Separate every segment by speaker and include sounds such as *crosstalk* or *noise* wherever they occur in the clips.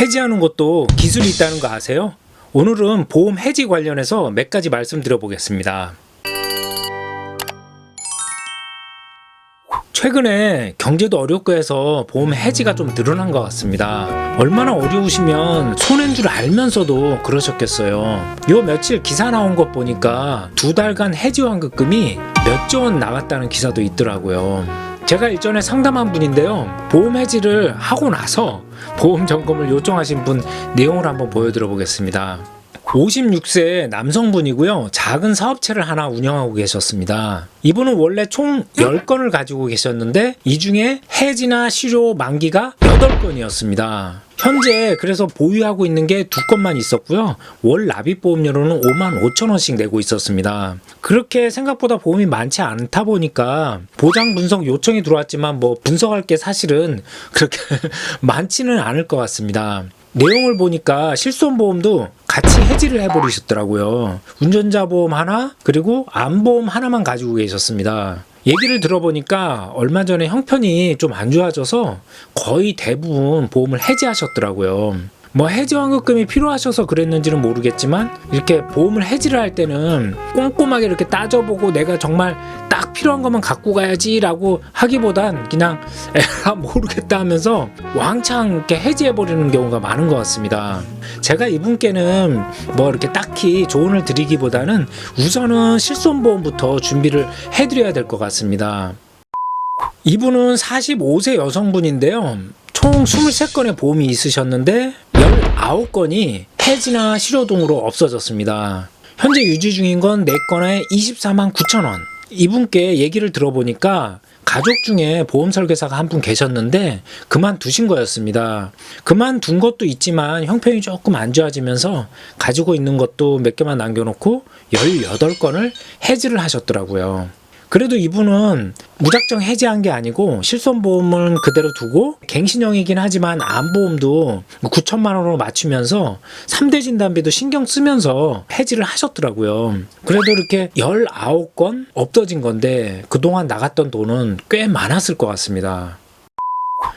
Speaker 1: 해지하는 것도 기술이 있다는 거 아세요? 오늘은 보험 해지 관련해서 몇 가지 말씀드려 보겠습니다. 최근에 경제도 어렵고 해서 보험 해지가 좀 늘어난 것 같습니다. 얼마나 어려우시면 손해인 줄 알면서도 그러셨겠어요. 요 며칠 기사 나온 것 보니까 두 달간 해지 환급금이 몇 조 원 나갔다는 기사도 있더라고요. 제가 일전에 상담한 분인데요. 보험 해지를 하고 나서 보험 점검을 요청하신 분 내용을 한번 보여드려 보겠습니다. 56세 남성분이고요. 작은 사업체를 하나 운영하고 계셨습니다. 이분은 원래 총 10건을 가지고 계셨는데 이 중에 해지나 실효 만기가 8건이었습니다. 현재 그래서 보유하고 있는 게 두 건만 있었고요. 월 납입 보험료로는 5만 5천 원씩 내고 있었습니다. 그렇게 생각보다 보험이 많지 않다 보니까 보장 분석 요청이 들어왔지만 뭐 분석할 게 사실은 그렇게 *laughs* 많지는 않을 것 같습니다. 내용을 보니까 실손보험도 같이 해지를 해버리셨더라고요. 운전자 보험 하나, 그리고 암보험 하나만 가지고 계셨습니다. 얘기를 들어보니까 얼마 전에 형편이 좀 안 좋아져서 거의 대부분 보험을 해지하셨더라고요. 뭐 해지 환급금이 필요하셔서 그랬는지는 모르겠지만 이렇게 보험을 해지를 할 때는 꼼꼼하게 이렇게 따져보고 내가 정말 딱 필요한 것만 갖고 가야지라고 하기보단 그냥 에라 *laughs* 모르겠다 하면서 왕창 이렇게 해지해 버리는 경우가 많은 것 같습니다. 제가 이분께는 뭐 이렇게 딱히 조언을 드리기보다는 우선은 실손보험부터 준비를 해드려야 될 것 같습니다. 이분은 45세 여성분인데요. 총 23건의 보험이 있으셨는데 19건이 폐지나 실효 등으로 없어졌습니다. 현재 유지 중인 건 4건에 24만 9천 원. 이분께 얘기를 들어보니까 가족 중에 보험 설계사가 한 분 계셨는데 그만두신 거였습니다. 그만둔 것도 있지만 형편이 조금 안 좋아지면서 가지고 있는 것도 몇 개만 남겨놓고 18건을 해지를 하셨더라고요. 그래도 이분은 무작정 해지한 게 아니고 실손보험은 그대로 두고 갱신형이긴 하지만 암보험도 9천만 원으로 맞추면서 3대 진단비도 신경 쓰면서 해지를 하셨더라고요. 그래도 이렇게 19건 없어진 건데 그동안 나갔던 돈은 꽤 많았을 것 같습니다.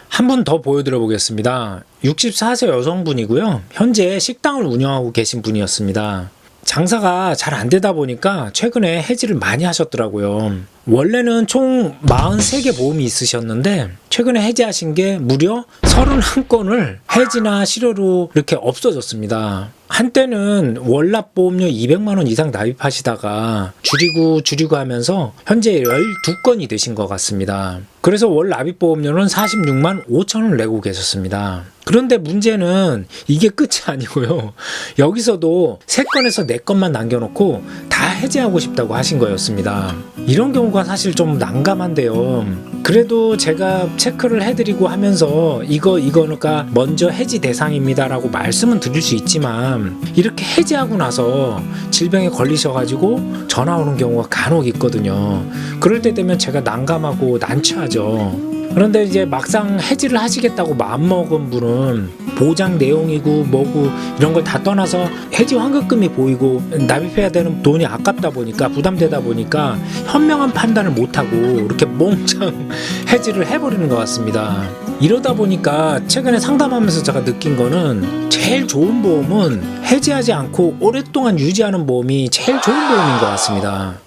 Speaker 1: 한분더 보여드려 보겠습니다. 64세 여성분이고요. 현재 식당을 운영하고 계신 분이었습니다. 장사가 잘 안 되다 보니까 최근에 해지를 많이 하셨더라고요. 원래는 총 43개 보험이 있으셨는데 최근에 해지하신 게 무려 31건을 해지나 실효로 이렇게 없어졌습니다. 한때는 월납 보험료 200만 원 이상 납입하시다가 줄이고 줄이고 하면서 현재 12건이 되신 것 같습니다. 그래서 월 납입 보험료는 46만 5천 원을 내고 계셨습니다. 그런데 문제는 이게 끝이 아니고요. 여기서도 3건에서 4건만 남겨놓고 다 해지하고 싶다고 하신 거였습니다. 이런 경우가 사실 좀 난감한데요. 그래도 제가 체크를 해드리고 하면서 이거 이거가 먼저 해지 대상입니다라고 말씀은 드릴 수 있지만 이렇게 해지하고 나서 질병에 걸리셔가지고 전화 오는 경우가 간혹 있거든요. 그럴 때 되면 제가 난감하고 난처하죠. 그런데 이제 막상 해지를 하시겠다고 마음먹은 분은 보장 내용이고 뭐고 이런 걸 다 떠나서 해지 환급금이 보이고 납입해야 되는 돈이 아깝다 보니까 부담되다 보니까 현명한 판단을 못하고 이렇게 몽창 *laughs* 해지를 해버리는 것 같습니다. 이러다 보니까 최근에 상담하면서 제가 느낀 거는 제일 좋은 보험은 해지하지 않고 오랫동안 유지하는 보험이 제일 좋은 보험인 것 같습니다.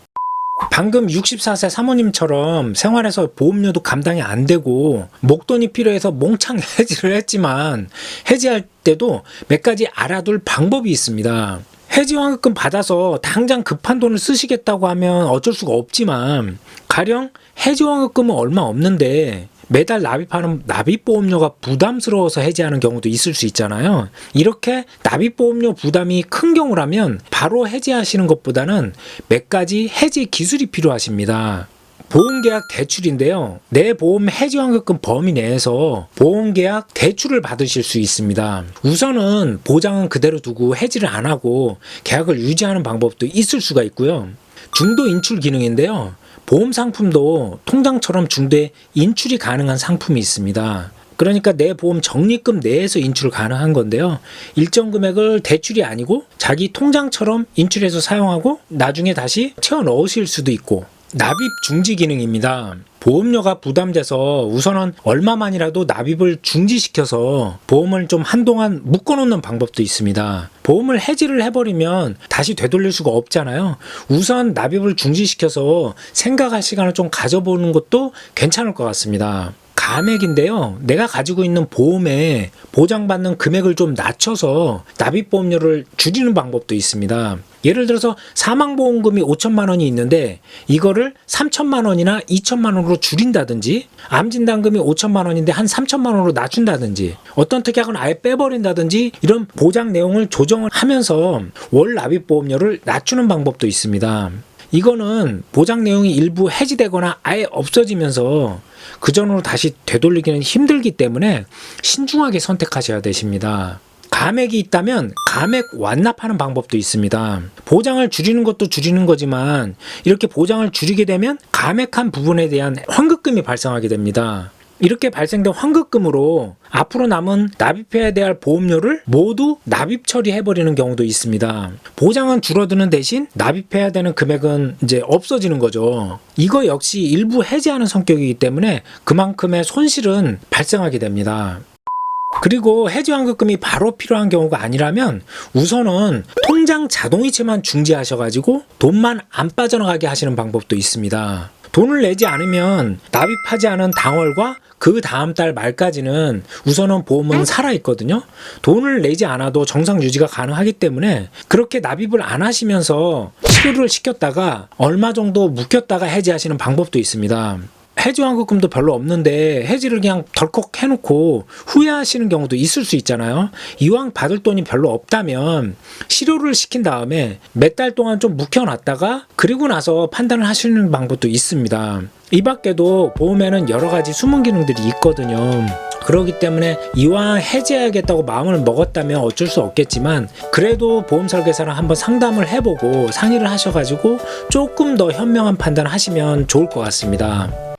Speaker 1: 방금 64세 사모님처럼 생활에서 보험료도 감당이 안 되고 목돈이 필요해서 몽창 *laughs* 해지를 했지만 해지할 때도 몇 가지 알아둘 방법이 있습니다. 해지 환급금 받아서 당장 급한 돈을 쓰시겠다고 하면 어쩔 수가 없지만 가령 해지 환급금은 얼마 없는데 매달 납입하는 납입보험료가 부담스러워서 해지하는 경우도 있을 수 있잖아요. 이렇게 납입보험료 부담이 큰 경우라면 바로 해지하시는 것보다는 몇 가지 해지 기술이 필요하십니다. 보험계약 대출인데요. 내 보험 해지 환급금 범위 내에서 보험계약 대출을 받으실 수 있습니다. 우선은 보장은 그대로 두고 해지를 안 하고 계약을 유지하는 방법도 있을 수가 있고요. 중도 인출 기능인데요. 보험 상품도 통장처럼 중도에 인출이 가능한 상품이 있습니다. 그러니까 내 보험 적립금 내에서 인출 가능한 건데요. 일정 금액을 대출이 아니고 자기 통장처럼 인출해서 사용하고 나중에 다시 채워 넣으실 수도 있고 납입 중지 기능입니다. 보험료가 부담돼서 우선은 얼마만이라도 납입을 중지시켜서 보험을 좀 한동안 묶어놓는 방법도 있습니다. 보험을 해지를 해버리면 다시 되돌릴 수가 없잖아요. 우선 납입을 중지시켜서 생각할 시간을 좀 가져보는 것도 괜찮을 것 같습니다. 감액인데요. 내가 가지고 있는 보험에 보장받는 금액을 좀 낮춰서 납입보험료를 줄이는 방법도 있습니다. 예를 들어서 사망보험금이 5천만 원이 있는데 이거를 3천만 원이나 2천만 원으로 줄인다든지 암진단금이 5천만 원인데 한 3천만 원으로 낮춘다든지 어떤 특약은 아예 빼버린다든지 이런 보장 내용을 조정을 하면서 월 납입보험료를 낮추는 방법도 있습니다. 이거는 보장 내용이 일부 해지되거나 아예 없어지면서 그 전으로 다시 되돌리기는 힘들기 때문에 신중하게 선택하셔야 되십니다. 감액이 있다면 감액 완납하는 방법도 있습니다. 보장을 줄이는 것도 줄이는 거지만 이렇게 보장을 줄이게 되면 감액한 부분에 대한 환급금이 발생하게 됩니다. 이렇게 발생된 환급금으로 앞으로 남은 납입해야 될 보험료를 모두 납입 처리해버리는 경우도 있습니다. 보장은 줄어드는 대신 납입해야 되는 금액은 이제 없어지는 거죠. 이거 역시 일부 해지하는 성격이기 때문에 그만큼의 손실은 발생하게 됩니다. 그리고 해지환급금이 바로 필요한 경우가 아니라면 우선은 통장 자동이체만 중지하셔가지고 돈만 안 빠져나가게 하시는 방법도 있습니다. 돈을 내지 않으면 납입하지 않은 당월과 그 다음 달 말까지는 우선은 보험은 살아 있거든요. 돈을 내지 않아도 정상 유지가 가능하기 때문에 그렇게 납입을 안 하시면서 치료를 시켰다가 얼마 정도 묵혔다가 해지하시는 방법도 있습니다. 해지 환급금도 별로 없는데 해지를 그냥 덜컥 해놓고 후회하시는 경우도 있을 수 있잖아요. 이왕 받을 돈이 별로 없다면 실효를 시킨 다음에 몇 달 동안 좀 묵혀놨다가 그리고 나서 판단을 하시는 방법도 있습니다. 이 밖에도 보험에는 여러 가지 숨은 기능들이 있거든요. 그렇기 때문에 이왕 해지해야겠다고 마음을 먹었다면 어쩔 수 없겠지만 그래도 보험 설계사랑 한번 상담을 해보고 상의를 하셔가지고 조금 더 현명한 판단을 하시면 좋을 것 같습니다.